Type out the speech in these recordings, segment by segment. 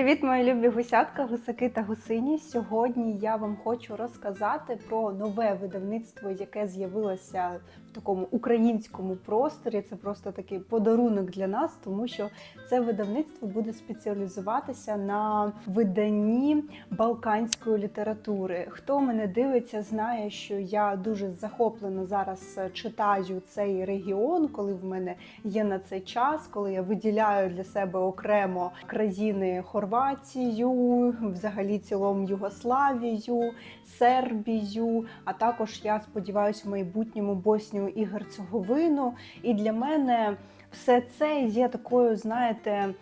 Привіт, мої любі гусятка, гусаки та гусині. Сьогодні я вам хочу розказати про нове видавництво, яке з'явилося такому українському просторі. Це просто такий подарунок для нас, тому що це видавництво буде спеціалізуватися на виданні балканської літератури. Хто мене дивиться, знає, що я дуже захоплено зараз читаю цей регіон, коли в мене є на це час, коли я виділяю для себе окремо країни Хорватію, взагалі цілому Югославію, Сербію. А також я сподіваюся, в майбутньому Боснію і Герцеговину. І для мене все це є такою, знаєте,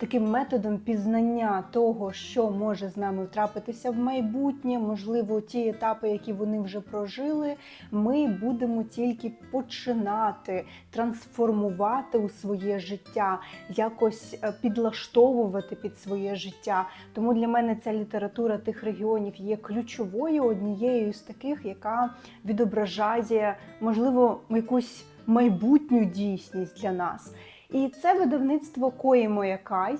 таким методом пізнання того, що може з нами трапитися в майбутнє, можливо, ті етапи, які вони вже прожили, ми будемо тільки починати трансформувати у своє життя, якось е, підлаштовувати під своє життя. Тому для мене ця література тих регіонів є ключовою, однією з таких, яка відображає, можливо, якусь майбутню дійсність для нас. І це видавництво Кої Моя Кай.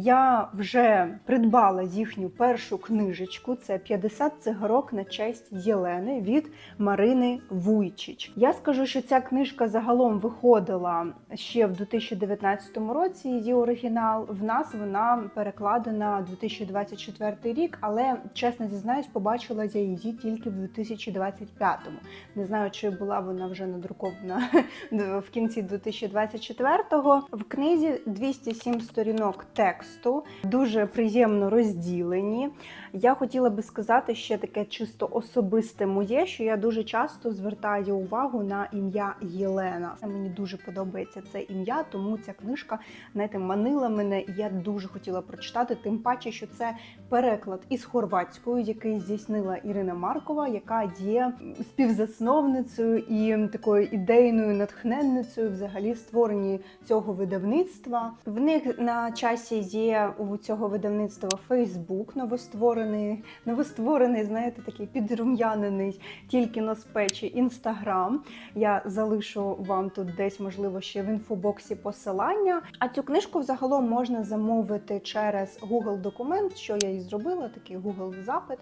Я вже придбала їхню першу книжечку. Це 50 цигарок на честь Єлени від Марини Вуйчич. Я скажу, що ця книжка загалом виходила ще в 2019 році. Її оригінал. В нас вона перекладена 2024 рік, але чесно зізнаюсь, побачила я її тільки в 2025-му. Не знаю, чи була вона вже надрукована в кінці 2024-го. В книзі 207 сторінок тексту, дуже приємно розділені. Я хотіла би сказати ще таке чисто особисте моє, що я дуже часто звертаю увагу на ім'я Єлена. Мені дуже подобається це ім'я, тому ця книжка знаєте, манила мене, і я дуже хотіла прочитати. Тим паче, що це переклад із хорватською, який здійснила Ірина Маркова, яка є співзасновницею і такою ідейною натхненницею взагалі створенні цього видавництва. В них на часі є у цього видавництва Фейсбук новостворений, новостворений, знаєте, такий підрум'янений тільки на спечі інстаграм. Я залишу вам тут десь, можливо, ще в інфобоксі посилання. А цю книжку взагалом можна замовити через Google документ, що я і зробила, такий Google запит.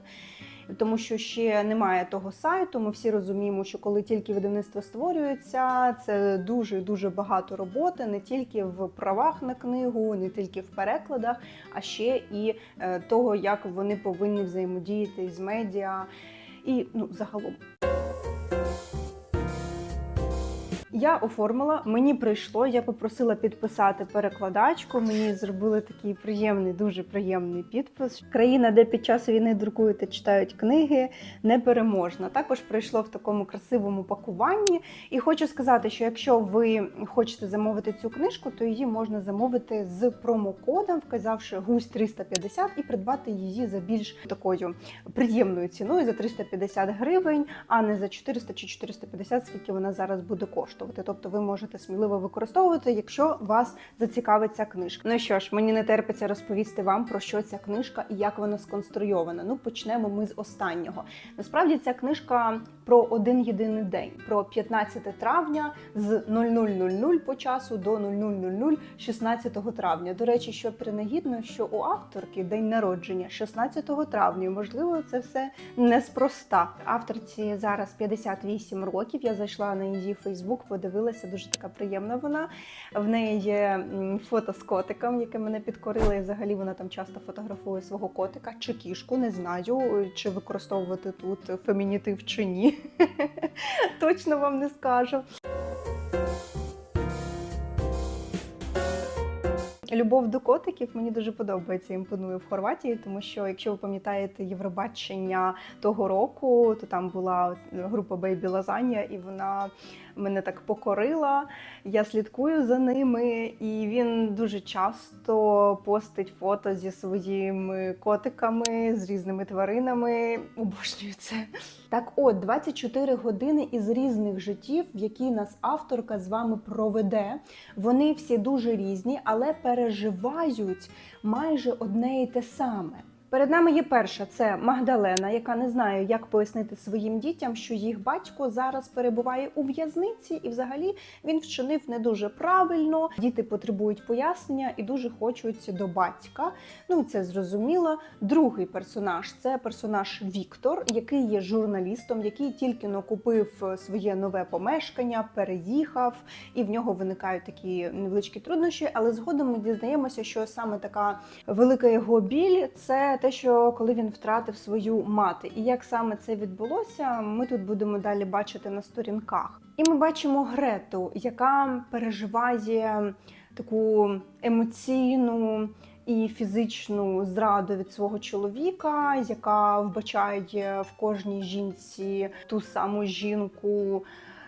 Тому що ще немає того сайту. Ми всі розуміємо, що коли тільки видавництво створюється, це дуже дуже багато роботи, не тільки в правах на книгу, не тільки в перекладах, а ще і е, того, як вони повинні взаємодіяти з медіа і ну загалом. Я оформила, мені прийшло. Я попросила підписати перекладачку. Мені зробили такий приємний, дуже приємний підпис. Країна, де під час війни друкують та читають книги, непереможна. Також прийшло в такому красивому пакуванні. І хочу сказати, що якщо ви хочете замовити цю книжку, то її можна замовити з промокодом, вказавши гусь 350 і придбати її за більш такою приємною ціною за 350 гривень, а не за 400 чи 450, скільки вона зараз буде коштувати. Тобто ви можете сміливо використовувати, якщо вас зацікавить ця книжка. Ну що ж, мені не терпиться розповісти вам про що ця книжка і як вона сконструйована. Ну почнемо ми з останнього. Насправді ця книжка про один єдиний день, про 15 травня з 00.00 по часу до 00.00 16 травня. До речі, що принагідно, що у авторки день народження 16 травня. Можливо, це все неспроста. Авторці зараз 58 років. Я зайшла на її Фейсбук, подивилася, дуже така приємна вона. В неї є фото з котиком, яке мене підкорило. І взагалі вона там часто фотографує свого котика чи кішку. Не знаю, чи використовувати тут фемінітив чи ні. Точно вам не скажу. Любов до котиків мені дуже подобається, імпонує в Хорватії, тому що якщо ви пам'ятаєте Євробачення того року, то там була група Бейбі Лазанія, і вона мене так покорила. Я слідкую за ними, і він дуже часто постить фото зі своїми котиками, з різними тваринами. Обожнюю це. Так, от 24 години із різних життів, які нас авторка з вами проведе. Вони всі дуже різні, але переживають майже одне і те саме. Перед нами є перша це Магдалена, яка не знає, як пояснити своїм дітям, що їх батько зараз перебуває у в'язниці, і взагалі він вчинив не дуже правильно. Діти потребують пояснення і дуже хочуть до батька. Ну це зрозуміло. Другий персонаж це персонаж Віктор, який є журналістом, який тільки но купив своє нове помешкання, переїхав, і в нього виникають такі невеличкі труднощі. Але згодом ми дізнаємося, що саме така велика його біль це те, що коли він втратив свою мати, і як саме це відбулося, ми тут будемо далі бачити на сторінках. І ми бачимо Грету, яка переживає таку емоційну і фізичну зраду від свого чоловіка, яка вбачає в кожній жінці ту саму жінку.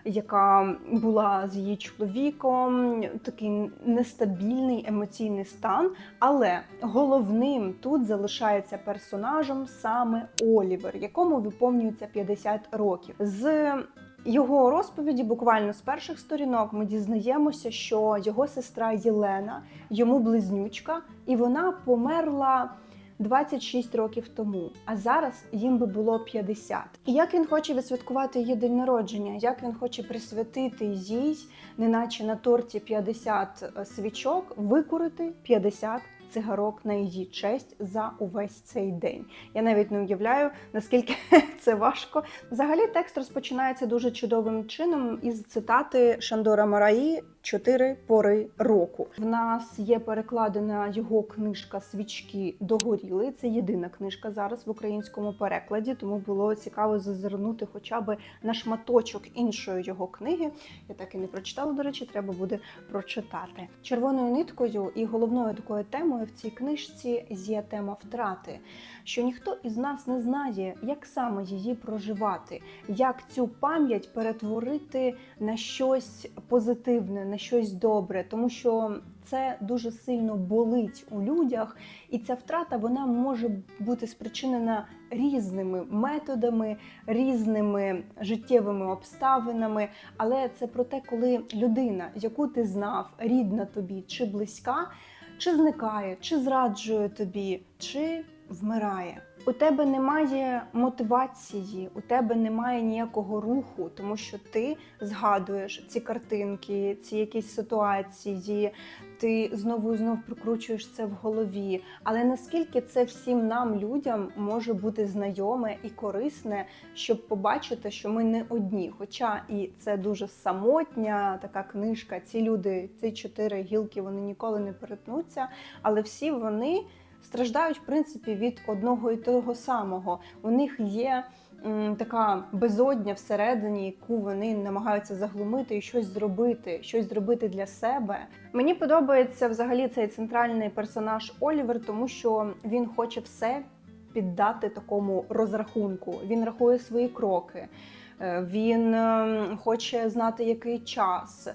Яка була з її чоловіком, такий нестабільний емоційний стан. Але головним тут залишається персонажем саме Олівер, якому виповнюється 50 років. З його розповіді, буквально з перших сторінок, ми дізнаємося, що його сестра Єлена, йому близнючка, і вона померла. 26 років тому, а зараз їм би було 50. І як він хоче відсвяткувати її день народження, як він хоче присвятити їй, неначе на торті 50 свічок, викурити 50 цигарок на її честь за увесь цей день. Я навіть не уявляю, наскільки це важко. Взагалі, текст розпочинається дуже чудовим чином із цитати Шандора Мараї Чотири пори року. В нас є перекладена його книжка Свічки догоріли. Це єдина книжка зараз в українському перекладі, тому було цікаво зазирнути хоча б на шматочок іншої його книги. Я так і не прочитала, до речі, треба буде прочитати. Червоною ниткою і головною такою темою в цій книжці є тема втрати, що ніхто із нас не знає, як саме її проживати, як цю пам'ять перетворити на щось позитивне на щось добре, тому що це дуже сильно болить у людях, і ця втрата вона може бути спричинена різними методами, різними життєвими обставинами. Але це про те, коли людина, яку ти знав, рідна тобі чи близька, чи зникає, чи зраджує тобі, чи вмирає. У тебе немає мотивації, у тебе немає ніякого руху, тому що ти згадуєш ці картинки, ці якісь ситуації, ти знову і знову прокручуєш це в голові. Але наскільки це всім нам, людям, може бути знайоме і корисне, щоб побачити, що ми не одні. Хоча і це дуже самотня така книжка. Ці люди, ці чотири гілки, вони ніколи не перетнуться, але всі вони страждають в принципі від одного і того самого. У них є м, така безодня всередині, яку вони намагаються заглумити і щось зробити, щось зробити для себе. Мені подобається взагалі цей центральний персонаж Олівер, тому що він хоче все піддати такому розрахунку. Він рахує свої кроки. Е, Він ем, хоче знати, який час.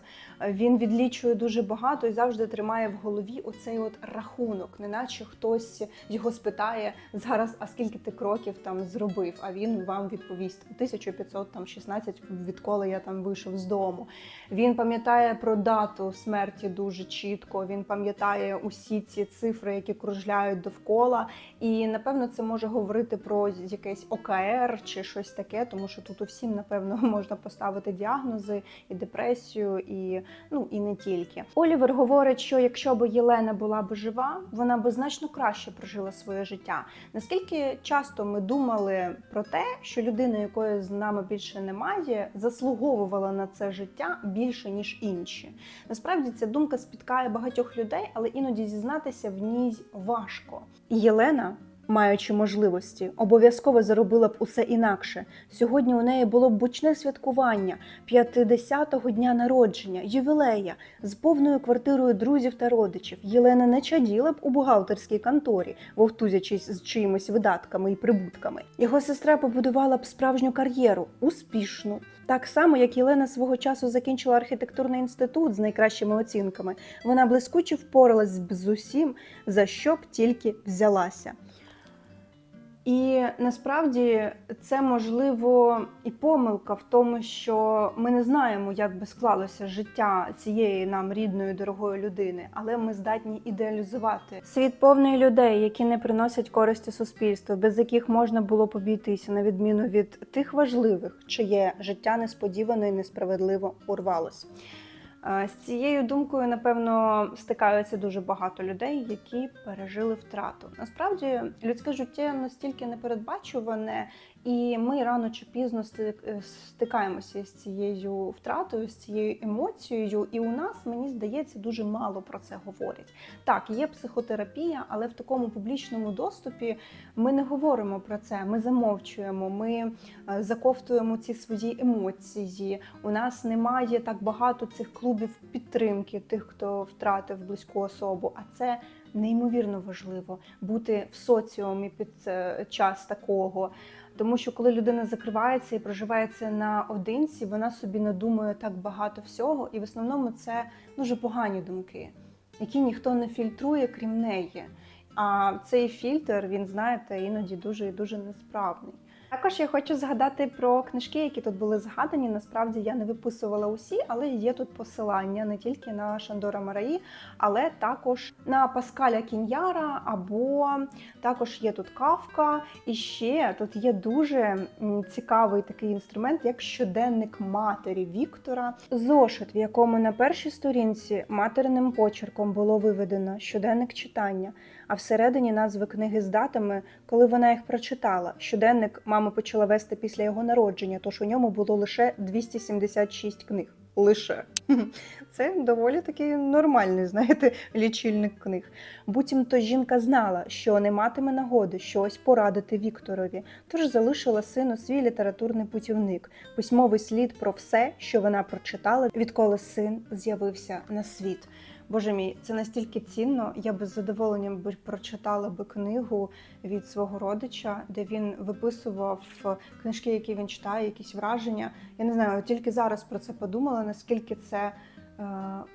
Він відлічує дуже багато і завжди тримає в голові оцей от рахунок, неначе хтось його спитає зараз, а скільки ти кроків там зробив? А він вам відповість 1516, відколи я там вийшов з дому. Він пам'ятає про дату смерті дуже чітко. Він пам'ятає усі ці цифри, які кружляють довкола. І напевно це може говорити про якесь ОКР чи щось таке, тому що тут усім напевно можна поставити діагнози і депресію, і ну і не тільки. Олівер говорить, що якщо б Єлена була б жива, вона б значно краще прожила своє життя. Наскільки часто ми думали про те, що людина, якої з нами більше немає, заслуговувала на це життя більше ніж інші. Насправді ця думка спіткає багатьох людей, але іноді зізнатися в ній важко. Єлена маючи можливості, обов'язково заробила б усе інакше. Сьогодні у неї було б бучне святкування 50-го дня народження, ювілея з повною квартирою друзів та родичів. Єлена не чаділа б у бухгалтерській конторі, вовтузячись з чиїмось видатками і прибутками. Його сестра побудувала б справжню кар'єру, успішну. Так само, як Єлена свого часу закінчила архітектурний інститут з найкращими оцінками, вона блискуче впоралась з усім, за що б тільки взялася. І насправді це можливо і помилка в тому, що ми не знаємо, як би склалося життя цієї нам рідної дорогої людини, але ми здатні ідеалізувати світ повний людей, які не приносять користі суспільству, без яких можна було б на відміну від тих важливих, чиє життя несподівано і несправедливо урвалось. З цією думкою, напевно, стикаються дуже багато людей, які пережили втрату. Насправді, людське життя настільки непередбачуване, і ми рано чи пізно е, стикаємося з цією втратою, з цією емоцією. І у нас, мені здається, дуже мало про це говорять. Так, є психотерапія, але в такому публічному доступі ми не говоримо про це. Ми замовчуємо, ми е, заковтуємо ці свої емоції. У нас немає так багато цих клубів підтримки тих, хто втратив близьку особу. А це неймовірно важливо бути в соціумі під е, час такого. Тому що коли людина закривається і проживає це наодинці, вона собі надумує так багато всього, і в основному це дуже погані думки, які ніхто не фільтрує, крім неї. А цей фільтр, він знаєте, іноді дуже і дуже несправний. Також я хочу згадати про книжки, які тут були згадані. Насправді я не виписувала усі, але є тут посилання не тільки на Шандора Мараї, але також на Паскаля Кіньяра, або також є тут кавка. І ще тут є дуже цікавий такий інструмент, як щоденник матері Віктора. Зошит, в якому на першій сторінці материним почерком було виведено щоденник читання, а всередині назви книги з датами, коли вона їх прочитала. Щоденник мама почала вести після його народження, тож у ньому було лише 276 книг. Лише це доволі такий нормальний, знаєте, лічильник книг. Буцімто жінка знала, що не матиме нагоди щось порадити Вікторові, тож залишила сину свій літературний путівник, письмовий слід про все, що вона прочитала, відколи син з'явився на світ. Боже мій, це настільки цінно. Я би з задоволенням би прочитала би книгу від свого родича, де він виписував книжки, які він читає, якісь враження. Я не знаю, тільки зараз про це подумала, наскільки це е,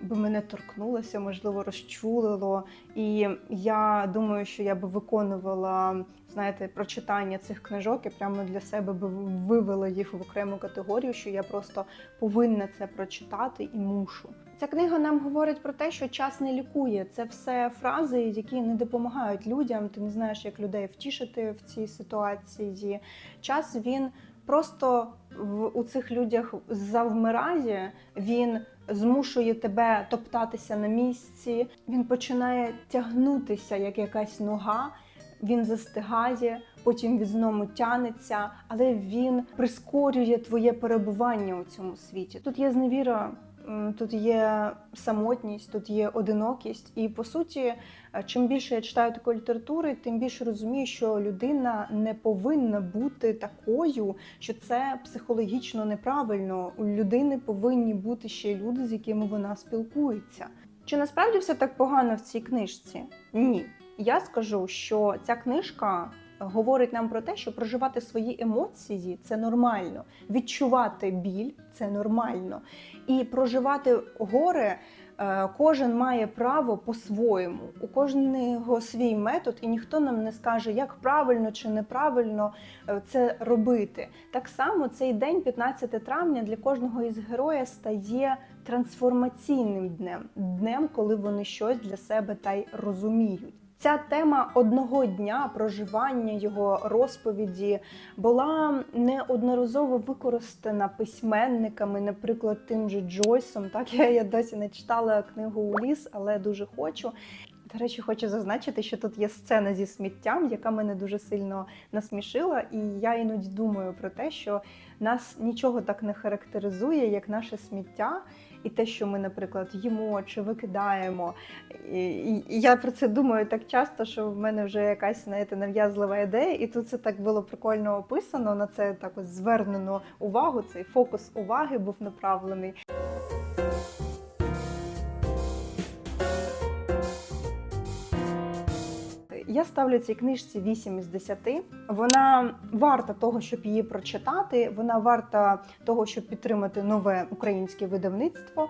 би мене торкнулося, можливо, розчулило. І я думаю, що я би виконувала знаєте, прочитання цих книжок і прямо для себе би вивела їх в окрему категорію, що я просто повинна це прочитати і мушу. Ця книга нам говорить про те, що час не лікує. Це все фрази, які не допомагають людям. Ти не знаєш, як людей втішити в цій ситуації. Час він просто в у цих людях завмирає. Він змушує тебе топтатися на місці. Він починає тягнутися як якась нога. Він застигає, потім він знову тянеться, але він прискорює твоє перебування у цьому світі. Тут є зневіра, тут є самотність, тут є одинокість. І по суті, е, чим більше я читаю такої літератури, тим більше розумію, що людина не повинна бути такою, що це психологічно неправильно. У людини повинні бути ще люди, з якими вона спілкується. Чи насправді все так погано в цій книжці? Ні. Я скажу, що ця книжка говорить нам про те, що проживати свої емоції це нормально, відчувати біль це нормально. І проживати горе е, кожен має право по-своєму. У кожного свій метод, і ніхто нам не скаже, як правильно чи неправильно е, це робити. Так само цей день, 15 травня, для кожного із героя стає трансформаційним днем, днем, коли вони щось для себе та й розуміють. Ця тема одного дня проживання його розповіді була неодноразово використана письменниками, наприклад, тим же Джойсом. Так я, я досі не читала книгу у ліс, але дуже хочу. До речі, хочу зазначити, що тут є сцена зі сміттям, яка мене дуже сильно насмішила, і я іноді думаю про те, що нас нічого так не характеризує, як наше сміття. І те, що ми, наприклад, їмо чи викидаємо. І, і, я про це думаю так часто, що в мене вже якась знаєте, нав'язлива ідея, і тут це так було прикольно описано. На це так ось звернено увагу. Цей фокус уваги був направлений. Я ставлю цій книжці 8 із 10. Вона варта того, щоб її прочитати. Вона варта того, щоб підтримати нове українське видавництво.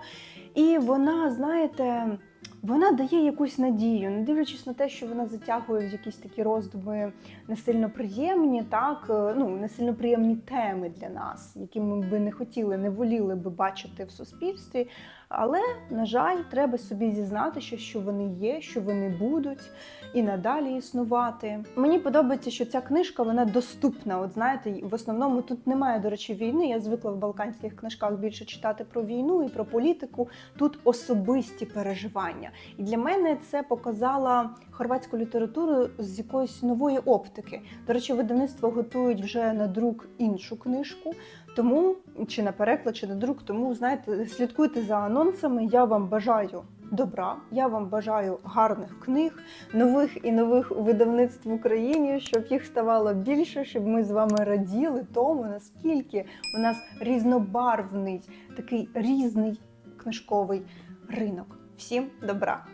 І вона, знаєте, вона дає якусь надію, не дивлячись на те, що вона затягує в якісь такі роздуми не сильно приємні, так е, ну не сильно приємні теми для нас, які ми би не хотіли, не воліли би бачити в суспільстві. Але на жаль, треба собі зізнати, що, що вони є, що вони будуть і надалі існувати. Мені подобається, що ця книжка вона доступна. От знаєте, в основному тут немає, до речі, війни. Я звикла в балканських книжках більше читати про війну і про політику. Тут особисті переживання. І для мене це показала хорватську літературу з якоїсь нової оптики. До речі, видавництво готують вже на друк іншу книжку. Тому чи на переклад, чи на друк, тому знаєте, слідкуйте за анонсами. Я вам бажаю добра. Я вам бажаю гарних книг, нових і нових видавництв в Україні, щоб їх ставало більше, щоб ми з вами раділи тому, наскільки у нас різнобарвний, такий різний книжковий ринок. Всім добра!